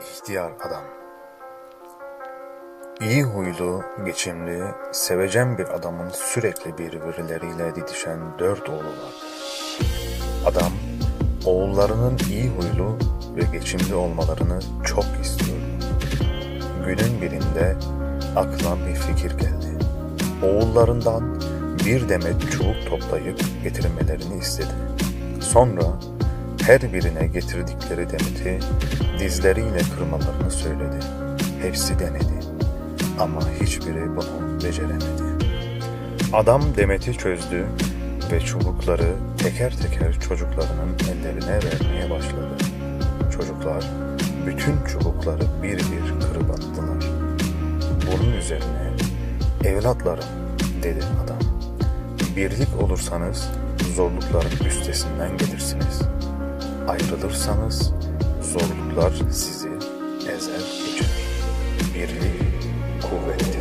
İhtiyar adam. İyi huylu, geçimli, sevecen bir adamın sürekli birbirleriyle didişen dört oğlu vardı. Adam, oğullarının iyi huylu ve geçimli olmalarını çok istiyordu. Günün birinde aklına bir fikir geldi. Oğullarından bir demet çubuk toplayıp getirmelerini istedi. Sonra her birine getirdikleri demeti dizleriyle kırmalarını söyledi. Hepsi denedi ama hiçbiri bunu beceremedi. Adam demeti çözdü ve çubukları teker teker çocuklarının ellerine vermeye başladı. Çocuklar bütün çubukları bir bir kırıp attılar. Bunun üzerine evlatlarım dedi adam. Birlik olursanız zorlukların üstesinden gelirsiniz. Ayrılırsanız zorluklar sizi ezer. Birlik kuvvettir.